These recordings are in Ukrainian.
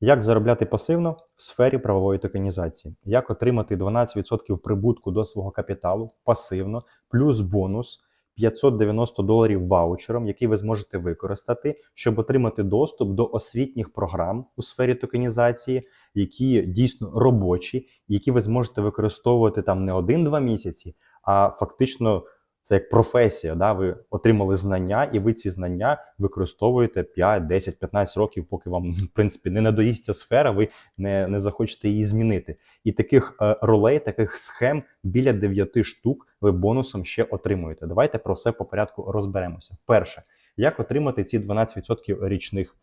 Як заробляти пасивно в сфері правової токенізації? Як отримати 12% прибутку до свого капіталу пасивно, плюс бонус 590 доларів ваучером, який ви зможете використати, щоб отримати доступ до освітніх програм у сфері токенізації, які дійсно робочі, які ви зможете використовувати там не один-два місяці, а фактично це як професія. Да? Ви отримали знання, і ви ці знання використовуєте 5, 10, 15 років, поки вам в принципі не надоїсть ця сфера, ви не, не захочете її змінити. І таких е, ролей, таких схем біля 9 штук ви бонусом ще отримуєте. Давайте про все по порядку розберемося. Перше, як отримати ці 12% річних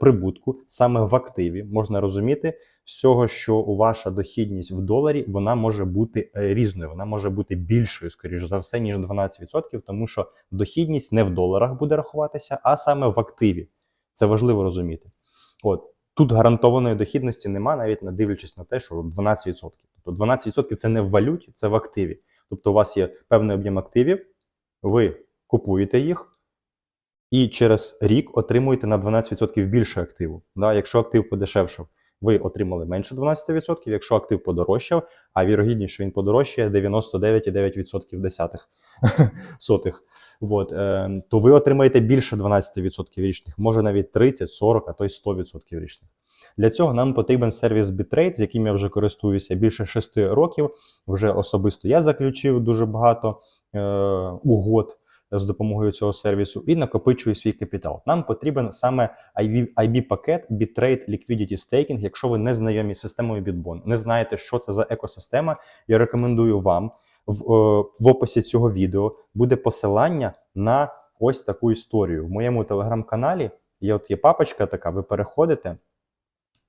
прибутку саме в активі, можна розуміти з цього, що ваша дохідність в доларі вона може бути е, різною, вона може бути більшою, скоріш за все, ніж 12%, тому що дохідність не в доларах буде рахуватися, а саме в активі. Це важливо розуміти. От тут гарантованої дохідності нема, навіть не дивлячись на те, що 12%. Тобто 12% це не в валюті, це в активі. Тобто, у вас є певний об'єм активів, ви купуєте їх. І через рік отримуєте на 12% більше активу. Да? Якщо актив подешевшав, ви отримали менше 12%, якщо актив подорожчав, а вірогідність, що він подорожчає 99,9% десятих сотих, от, е, то ви отримаєте більше 12% річних, може навіть 30, 40, а то й 100% річних. Для цього нам потрібен сервіс Bitrate, з яким я вже користуюся більше 6 років. Вже особисто я заключив дуже багато е, угод з допомогою цього сервісу і накопичую свій капітал. Нам потрібен саме IB-пакет Bitrate Liquidity Staking. Якщо ви не знайомі з системою Bitbon, не знаєте, що це за екосистема, я рекомендую вам в, е, в описі цього відео буде посилання на ось таку історію. В моєму телеграм-каналі є от є папочка така, ви переходите.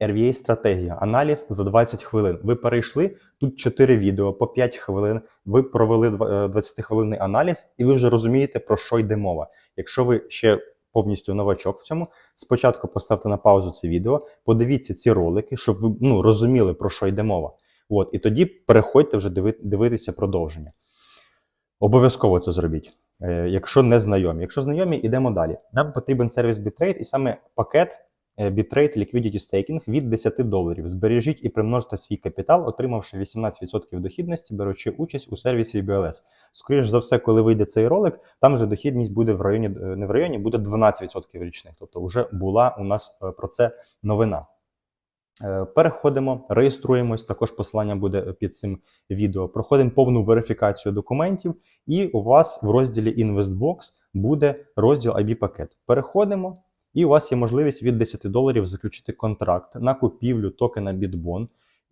RVA стратегія, аналіз за 20 хвилин. Ви перейшли тут 4 відео по 5 хвилин. Ви провели 20-хвилинний аналіз, і ви вже розумієте, про що йде мова. Якщо ви ще повністю новачок в цьому, спочатку поставте на паузу це відео, подивіться ці ролики, щоб ви ну, розуміли, про що йде мова. От, і тоді переходьте вже диви, дивитися продовження. Обов'язково це зробіть. Е, якщо не знайомі. Якщо знайомі, йдемо далі. Нам потрібен сервіс Bitrate і саме пакет. Bitrate Liquidity Staking від 10 доларів. Збережіть і примножте свій капітал, отримавши 18% дохідності, беручи участь у сервісі BLS. Скоріше за все, коли вийде цей ролик, там вже дохідність буде в районі не в районі, буде 12% річних. Тобто, вже була у нас про це новина. Переходимо, реєструємось. Також посилання буде під цим відео. Проходимо повну верифікацію документів, і у вас в розділі InvestBox буде розділ IB пакет. Переходимо. І у вас є можливість від 10 доларів заключити контракт на купівлю токена Bitbon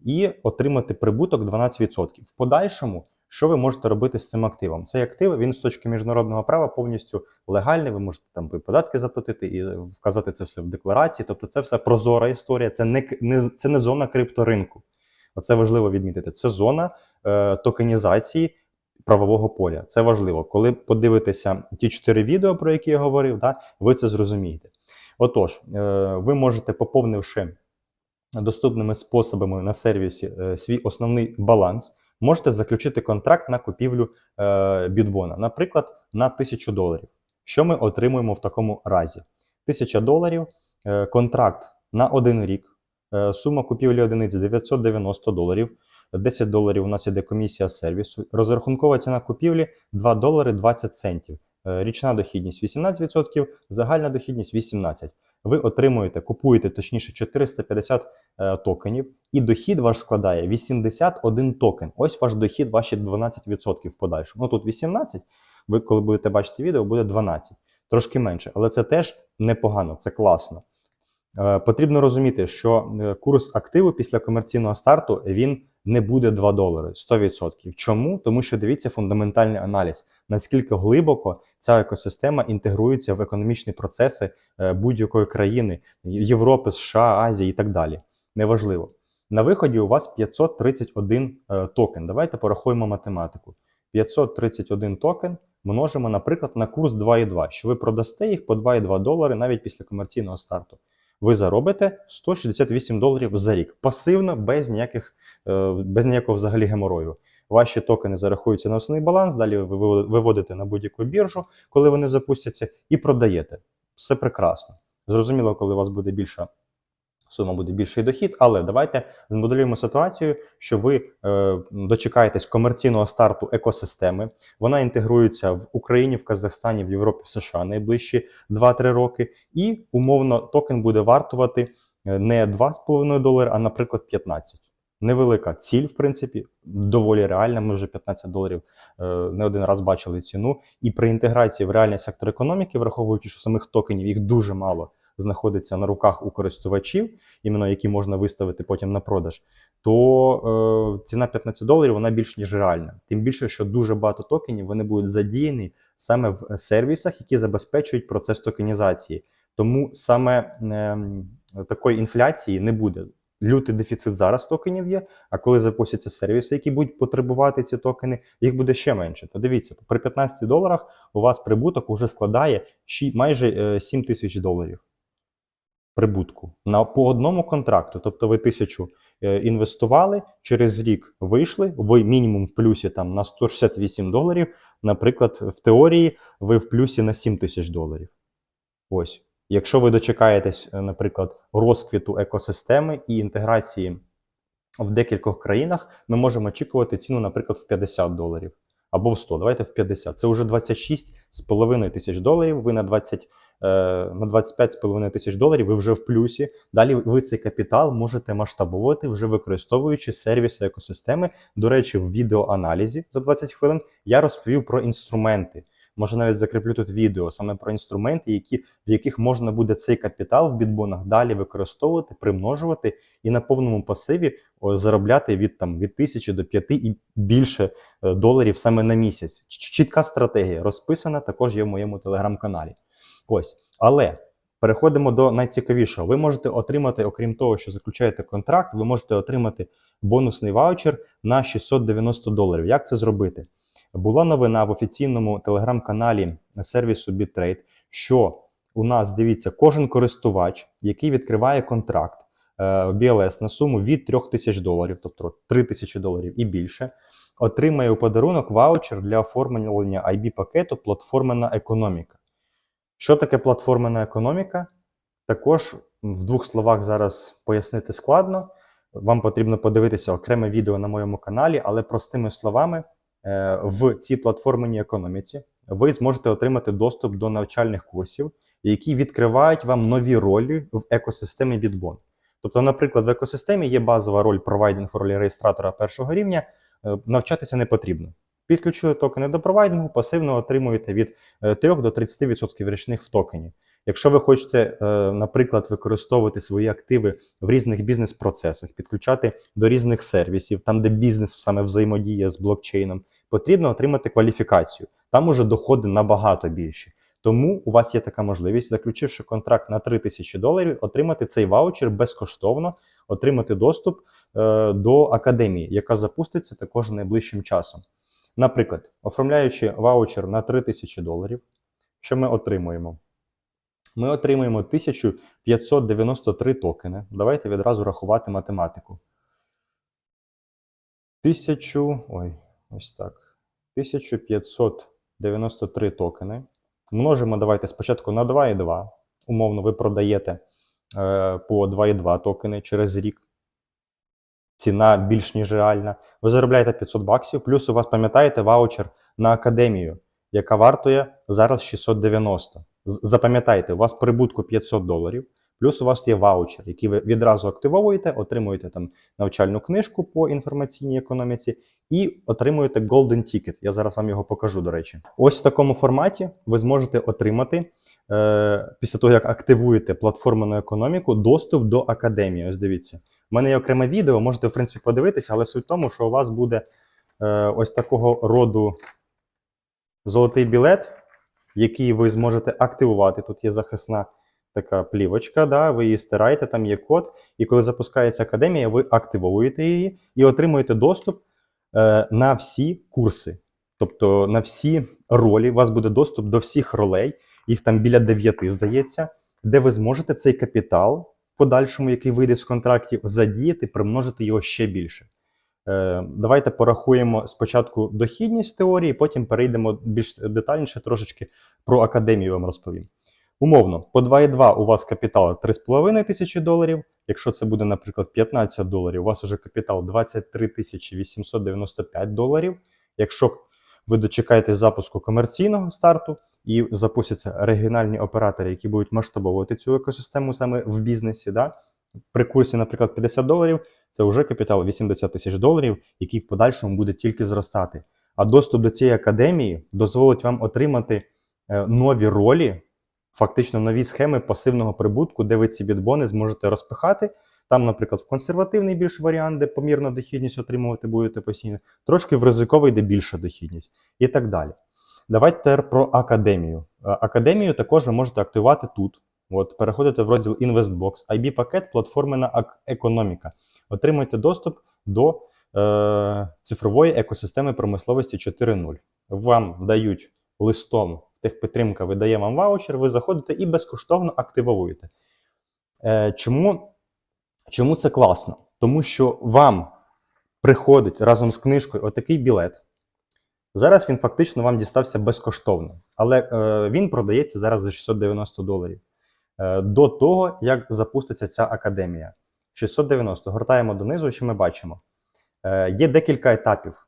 і отримати прибуток 12%. В подальшому, що ви можете робити з цим активом? Цей актив він з точки міжнародного права повністю легальний. Ви можете там податки заплатити і вказати це все в декларації. Тобто, це все прозора історія, це не не це не зона крипторинку. Оце важливо відмітити. Це зона е, токенізації. Правового поля це важливо. Коли подивитеся ті чотири відео, про які я говорив, да, ви це зрозумієте. Отож, е, ви можете, поповнивши доступними способами на сервісі е, свій основний баланс, можете заключити контракт на купівлю е, бітбона, наприклад, на 1000 доларів. Що ми отримуємо в такому разі? 1000 доларів, контракт на один рік, сума купівлі одиниць 990 доларів. 10 доларів у нас іде комісія сервісу. Розрахункова ціна купівлі 2 долари 20 центів. Е, річна дохідність 18%, загальна дохідність 18%. Ви отримуєте, купуєте точніше 450 е, токенів, і дохід ваш складає 81 токен. Ось ваш дохід, ваші 12% в подальшому. Ну тут 18, ви коли будете бачити відео, буде 12, трошки менше, але це теж непогано, це класно. Е, потрібно розуміти, що е, курс активу після комерційного старту він не буде 2 долари 100%. Чому? Тому що дивіться фундаментальний аналіз, наскільки глибоко ця екосистема інтегрується в економічні процеси е, будь-якої країни Європи, США, Азії і так далі. Неважливо. На виході у вас 531 токен. Давайте порахуємо математику. 531 токен множимо, наприклад, на курс 2,2, що ви продасте їх по 2,2 долари навіть після комерційного старту ви заробите 168 доларів за рік. Пасивно, без ніяких, е, без ніякого взагалі геморою. Ваші токени зарахуються на основний баланс, далі ви виводите на будь-яку біржу, коли вони запустяться, і продаєте. Все прекрасно. Зрозуміло, коли у вас буде більша сума буде більший дохід. Але давайте змоделюємо ситуацію, що ви е, дочекаєтесь комерційного старту екосистеми. Вона інтегрується в Україні, в Казахстані, в Європі, в США найближчі 2-3 роки. І умовно токен буде вартувати е, не 2,5 долари, а, наприклад, 15. Невелика ціль, в принципі, доволі реальна. Ми вже 15 доларів е, не один раз бачили ціну. І при інтеграції в реальний сектор економіки, враховуючи, що самих токенів їх дуже мало знаходиться на руках у користувачів, іменно які можна виставити потім на продаж, то е, ціна 15 доларів вона більш ніж реальна. Тим більше, що дуже багато токенів вони будуть задіяні саме в сервісах, які забезпечують процес токенізації. Тому саме е, такої інфляції не буде. Лютий дефіцит зараз токенів є. А коли запустяться сервіси, які будуть потребувати ці токени, їх буде ще менше. Подивіться, при 15 доларах у вас прибуток уже складає майже е, 7 тисяч доларів прибутку на по одному контракту. Тобто ви тисячу е, інвестували, через рік вийшли, ви мінімум в плюсі там на 168 доларів. Наприклад, в теорії ви в плюсі на 7 тисяч доларів. Ось. Якщо ви дочекаєтесь, е, наприклад, розквіту екосистеми і інтеграції в декількох країнах, ми можемо очікувати ціну, наприклад, в 50 доларів або в 100. Давайте в 50. Це вже 26,5 тисяч доларів. Ви на 20, е, на 25,5 тисяч доларів ви вже в плюсі. Далі ви цей капітал можете масштабувати, вже використовуючи сервіси екосистеми. До речі, в відеоаналізі за 20 хвилин я розповів про інструменти. Може навіть закріплю тут відео саме про інструменти, які, в яких можна буде цей капітал в бітбонах далі використовувати, примножувати і на повному пасиві заробляти від там від тисячі до п'яти і більше е, доларів саме на місяць. Чітка стратегія розписана, також є в моєму телеграм-каналі. Ось, але переходимо до найцікавішого. Ви можете отримати, окрім того, що заключаєте контракт, ви можете отримати бонусний ваучер на 690 доларів. Як це зробити? Була новина в офіційному телеграм-каналі сервісу BitTrade, що у нас дивіться, кожен користувач, який відкриває контракт е, BLS на суму від 3 тисяч доларів, тобто 3 тисячі доларів і більше, отримає у подарунок ваучер для оформлення IB пакету платформена економіка. Що таке платформена економіка? Також в двох словах зараз пояснити складно. Вам потрібно подивитися окреме відео на моєму каналі, але простими словами, в цій платформеній економіці ви зможете отримати доступ до навчальних курсів, які відкривають вам нові ролі в екосистемі Bitbon. Тобто, наприклад, в екосистемі є базова роль провайдингу ролі реєстратора першого рівня, е, навчатися не потрібно. Підключили токени до провайдингу, пасивно отримуєте від е, 3 до 30% річних в токені. Якщо ви хочете, е, наприклад, використовувати свої активи в різних бізнес-процесах, підключати до різних сервісів, там, де бізнес саме взаємодіє з блокчейном, потрібно отримати кваліфікацію. Там уже доходи набагато більші. Тому у вас є така можливість, заключивши контракт на 3 тисячі доларів, отримати цей ваучер безкоштовно, отримати доступ е, до академії, яка запуститься також найближчим часом. Наприклад, оформляючи ваучер на 3 тисячі доларів, що ми отримуємо? Ми отримуємо 1593 токени. Давайте відразу рахувати математику. Тисячу. Ой, ось так. 1593 токени. Множимо давайте спочатку на 2,2. Умовно, ви продаєте е, по 2,2 токени через рік. Ціна більш ніж реальна. Ви заробляєте 500 баксів, плюс у вас, пам'ятаєте, ваучер на академію, яка вартує зараз 690. Запам'ятайте, у вас прибутку 500 доларів, плюс у вас є ваучер, який ви відразу активовуєте, отримуєте там навчальну книжку по інформаційній економіці і отримуєте Golden Ticket. Я зараз вам його покажу, до речі. Ось в такому форматі ви зможете отримати, е, після того, як активуєте платформену економіку, доступ до академії. Ось дивіться. У мене є окреме відео, можете, в принципі, подивитися, але суть в тому, що у вас буде е, ось такого роду золотий білет, який ви зможете активувати. Тут є захисна така плівочка, да, ви її стираєте, там є код. І коли запускається академія, ви активовуєте її і отримуєте доступ на всі курси. Тобто на всі ролі, у вас буде доступ до всіх ролей, їх там біля 9, здається, де ви зможете цей капітал в подальшому, який вийде з контрактів, задіяти, примножити його ще більше. Е, Давайте порахуємо спочатку дохідність теорії, потім перейдемо більш детальніше трошечки про академію вам розповім. Умовно, по 2,2 у вас капітал 3,5 тисячі доларів. Якщо це буде, наприклад, 15 доларів, у вас вже капітал 23 тисячі 895 доларів. Якщо ви дочекаєте запуску комерційного старту і запустяться регіональні оператори, які будуть масштабовувати цю екосистему саме в бізнесі, да? при курсі, наприклад, 50 доларів, це вже капітал 80 тисяч доларів, який в подальшому буде тільки зростати. А доступ до цієї академії дозволить вам отримати е, нові ролі, фактично нові схеми пасивного прибутку, де ви ці бітбони зможете розпихати. Там, наприклад, в консервативний більш варіант, де помірна дохідність отримувати будете постійно, трошки в ризиковий, де більша дохідність, і так далі. Давайте тепер про академію. Е, Академію також ви можете активувати тут. От, переходите в розділ InvestBox, IB пакет, платформена економіка. Отримуєте доступ до е, цифрової екосистеми промисловості 4.0. Вам дають листом техпідтримка видає вам ваучер, ви заходите і безкоштовно активовуєте. Е, чому, чому це класно? Тому що вам приходить разом з книжкою отакий білет. Зараз він фактично вам дістався безкоштовно, але е, він продається зараз за 690 доларів. Е, до того, як запуститься ця академія. 690. Гортаємо донизу, що ми бачимо. Е, є декілька етапів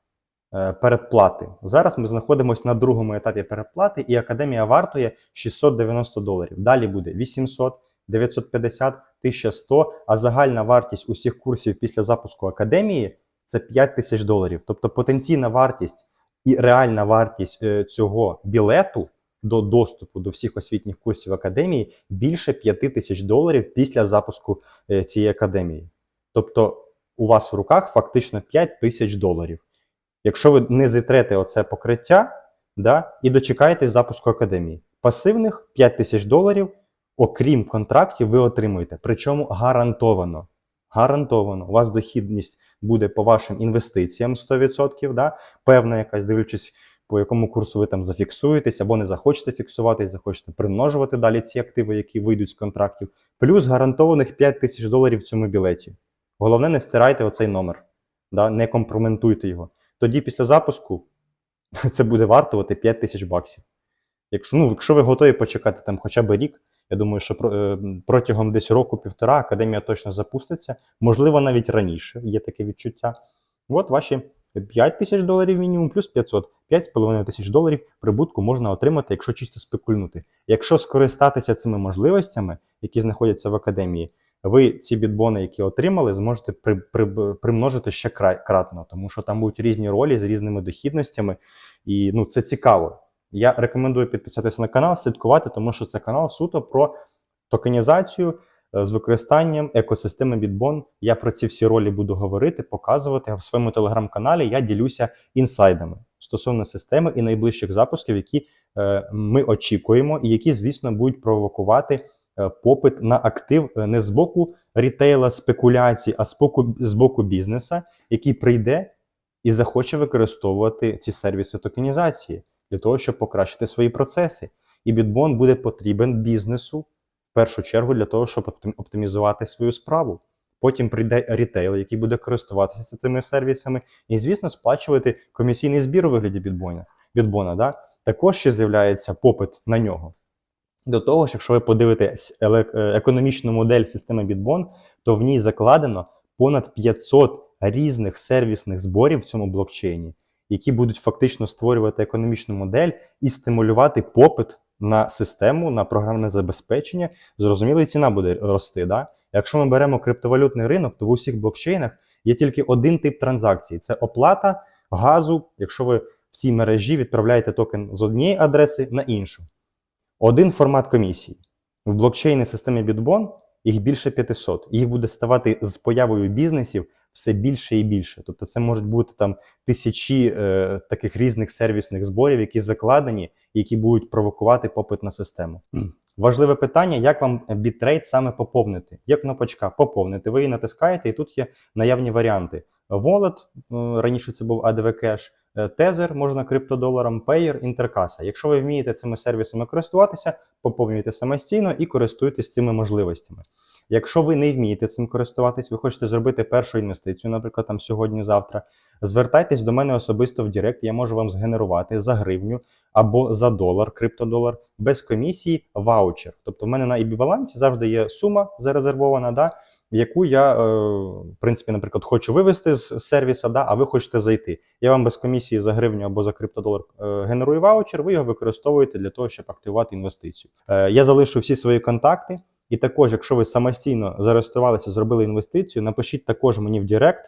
передплати. Зараз ми знаходимося на другому етапі передплати, і академія вартує 690 доларів. Далі буде 800, 950, 1100, а загальна вартість усіх курсів після запуску академії це 5 тисяч доларів. Тобто потенційна вартість і реальна вартість е, цього білету до доступу до всіх освітніх курсів академії більше 5 тисяч доларів після запуску е, цієї академії. Тобто у вас в руках фактично 5 тисяч доларів. Якщо ви не зітрете оце покриття да, і дочекаєтесь запуску академії, пасивних 5 тисяч доларів, окрім контрактів, ви отримуєте. Причому гарантовано. Гарантовано, у вас дохідність буде по вашим інвестиціям 100%, да? певна якась, дивлячись, по якому курсу ви там зафіксуєтесь, або не захочете фіксуватись, захочете примножувати далі ці активи, які вийдуть з контрактів, плюс гарантованих 5 тисяч доларів в цьому білеті. Головне, не стирайте оцей номер, да? не компрометуйте його. Тоді після запуску це буде вартувати 5 тисяч баксів. Якщо, ну, якщо ви готові почекати там хоча б рік, я думаю, що е, протягом десь року-півтора академія точно запуститься, можливо, навіть раніше, є таке відчуття. От ваші 5 тисяч доларів мінімум, плюс 500, 5,5 тисяч доларів прибутку можна отримати, якщо чисто спекульнути. Якщо скористатися цими можливостями, які знаходяться в академії, ви ці бітбони, які отримали, зможете при, при, примножити ще кра- кратно, тому що там будуть різні ролі з різними дохідностями, і ну, це цікаво. Я рекомендую підписатися на канал, слідкувати, тому що це канал суто про токенізацію е, з використанням екосистеми Bitbon. Я про ці всі ролі буду говорити, показувати. В своєму телеграм-каналі я ділюся інсайдами стосовно системи і найближчих запусків, які е, ми очікуємо, і які, звісно, будуть провокувати попит на актив е, не з боку рітейла спекуляцій, а з боку, з боку бізнеса, який прийде і захоче використовувати ці сервіси токенізації для того, щоб покращити свої процеси. І Bitbon буде потрібен бізнесу в першу чергу для того, щоб оптим- оптимізувати свою справу. Потім прийде рітейл, який буде користуватися цими сервісами, і, звісно, сплачувати комісійний збір у вигляді бітбона. бітбона да? Також ще з'являється попит на нього. До того ж, якщо ви подивитесь е, економічну модель системи Bitbon, то в ній закладено понад 500 різних сервісних зборів в цьому блокчейні, які будуть фактично створювати економічну модель і стимулювати попит на систему, на програмне забезпечення. Зрозуміло, і ціна буде рости. Да? Якщо ми беремо криптовалютний ринок, то в усіх блокчейнах є тільки один тип транзакцій: це оплата газу, якщо ви в цій мережі відправляєте токен з однієї адреси на іншу. Один формат комісії. В блокчейній системі Bitbon їх більше 500. Їх буде ставати з появою бізнесів все більше і більше. Тобто це можуть бути там тисячі е, таких різних сервісних зборів, які закладені, які будуть провокувати попит на систему. Важливе питання, як вам бітрейт саме поповнити. Є кнопочка поповнити. Ви її натискаєте, і тут є наявні варіанти. Wallet, е, раніше це був ADV Cash, е, Tether, можна криптодоларом, Payer, Інтеркаса. Якщо ви вмієте цими сервісами користуватися, поповнюйте самостійно і користуйтесь цими можливостями. Якщо ви не вмієте цим користуватись, ви хочете зробити першу інвестицію, наприклад, там сьогодні-завтра, звертайтесь до мене особисто в Директ, я можу вам згенерувати за гривню або за долар, криптодолар, без комісії ваучер. Тобто в мене на EB балансі завжди є сума зарезервована, да, яку я, е, в принципі, наприклад, хочу вивести з сервіса, да, а ви хочете зайти. Я вам без комісії за гривню або за криптодолар е, генерую ваучер, ви його використовуєте для того, щоб активувати інвестицію. Е, я залишу всі свої контакти. І також, якщо ви самостійно зареєструвалися, зробили інвестицію, напишіть також мені в Директ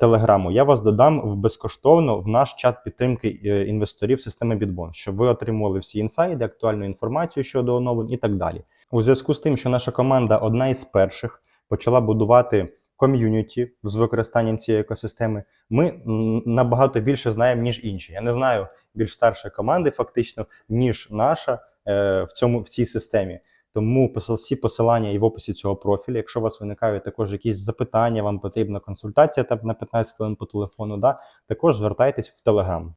телеграму. Я вас додам в безкоштовно в наш чат підтримки інвесторів системи Bitbon, щоб ви отримували всі інсайди, актуальну інформацію щодо оновлень і так далі. У зв'язку з тим, що наша команда одна із перших почала будувати ком'юніті з використанням цієї екосистеми, ми набагато більше знаємо, ніж інші. Я не знаю більш старшої команди, фактично, ніж наша е, в цьому в цій системі. Тому всі посилання і в описі цього профілю. Якщо у вас виникають також якісь запитання, вам потрібна консультація там на 15 хвилин по телефону, да, також звертайтесь в Телеграм.